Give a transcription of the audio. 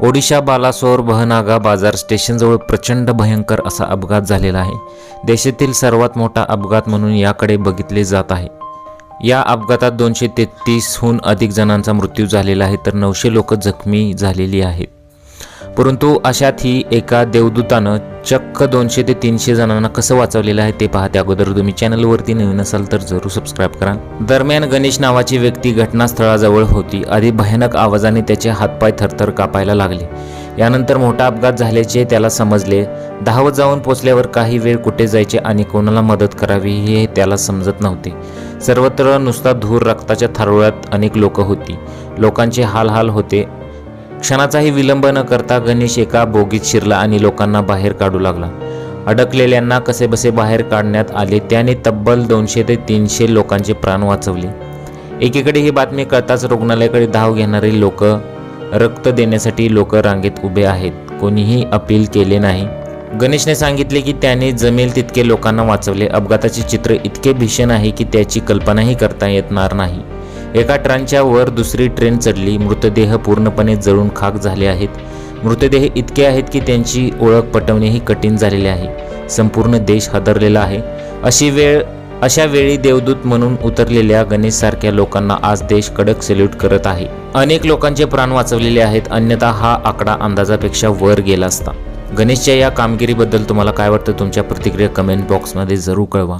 ओडिशा बालासोर बहनागा बाजार स्टेशनजवळ प्रचंड भयंकर असा अपघात झालेला आहे. देशातील सर्वात मोठा अपघात म्हणून याकडे बघितले जात आहे. या अपघातात दोनशे तेहतीसहून अधिक जणांचा मृत्यू झालेला आहे तर नऊशे लोक जखमी झालेली आहेत. परंतु अशातही एका देवदूतानं चक्क दोनशे ते तीनशे जणांना कसं वाचवलेलं आहे ते पाहते अगोदर. तुम्ही चॅनलवरती नवीन असाल तर जरूर सबस्क्राईब करा. दरम्यान गणेश नावाची व्यक्ती घटनास्थळाजवळ होती. आधी भयानक आवाजाने त्याचे हातपाय थरथर कापायला लागले. यानंतर मोठा अपघात झाल्याचे त्याला समजले. धावत जाऊन पोचल्यावर काही वेळ कुठे जायचे आणि कोणाला मदत करावी हे त्याला समजत नव्हते. सर्वत्र नुसता धूर रक्ताच्या थारोळ्यात अनेक लोक होती. लोकांचे हाल हाल होते. क्षणाचाही विलंब न करता गणेश एका बोगीत शिरला आणि लोकांना बाहेर काढू लागला. अडकलेल्यांना कसेबसे बाहेर काढण्यात आले त्याने तब्बल दोनशे ते तीनशे लोकांचे प्राण वाचवले. एकीकडे ही बातमी कळताच रुग्णालयाकडे धाव घेणारे लोक रक्त देण्यासाठी लोक रांगेत उभे आहेत. कोणीही अपील केले नाही. गणेशने सांगितले की त्याने जमेल तितके लोकांना वाचवले. अपघाताचे चित्र इतके भीषण आहे की त्याची कल्पनाही करता येणार नाही. एका ट्रनच्या वर दुसरी ट्रेन चढली. मृतदेह पूर्णपणे जळून खाक झाले आहेत. मृतदेह इतके आहेत की त्यांची ओळख पटवणेही कठीण झालेले आहे. संपूर्ण देश हादरलेला आहे. अशी वेळ अशा वेळी देवदूत म्हणून उतरलेल्या गणेशसारख्या लोकांना आज देश कडक सल्यूट करत आहे. अनेक लोकांचे प्राण वाचवलेले आहेत अन्यथा हा आकडा अंदाजापेक्षा वर गेला असता. गणेशच्या या कामगिरीबद्दल तुम्हाला काय वाटतं? तुमच्या प्रतिक्रिया कमेंट बॉक्समध्ये जरूर कळवा.